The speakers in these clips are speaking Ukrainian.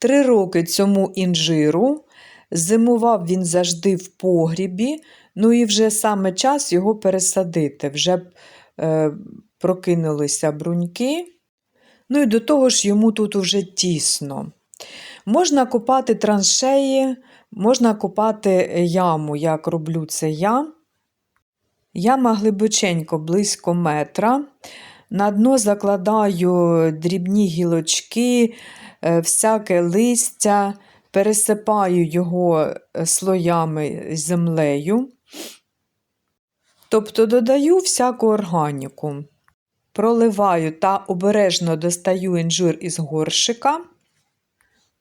Три роки цьому інжиру. Зимував він завжди в погрібі, ну і вже саме час його пересадити. Вже е, прокинулися бруньки. Ну і до того ж йому тут уже тісно. Можна копати траншеї, можна копати яму, як роблю це я. Яма глибоченько, близько метра. На дно закладаю дрібні гілочки, е, всяке листя, пересипаю його е, слоями землею. Тобто додаю всяку органіку. Проливаю та обережно достаю інжир із горшика,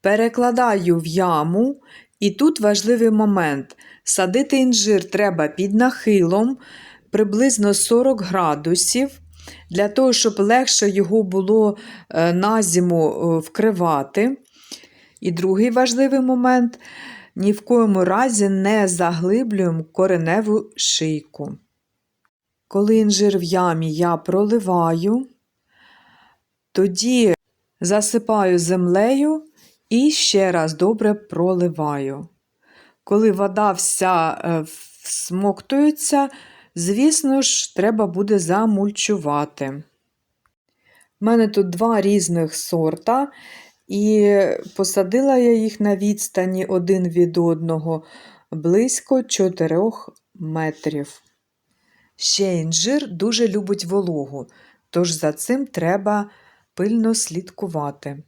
перекладаю в яму, і тут важливий момент. Садити інжир треба під нахилом приблизно 40 градусів, для того, щоб легше його було е, на зиму е, вкривати. І другий важливий момент ні в коєму разі не заглиблюємо кореневу шийку. Коли інжир в ямі я проливаю, тоді засипаю землею і ще раз добре проливаю. Коли вода вся е, всмоктується, звісно ж, треба буде замульчувати. У мене тут два різних сорта, і посадила я їх на відстані один від одного близько 4 метрів. Ще інжир дуже любить вологу, тож за цим треба пильно слідкувати.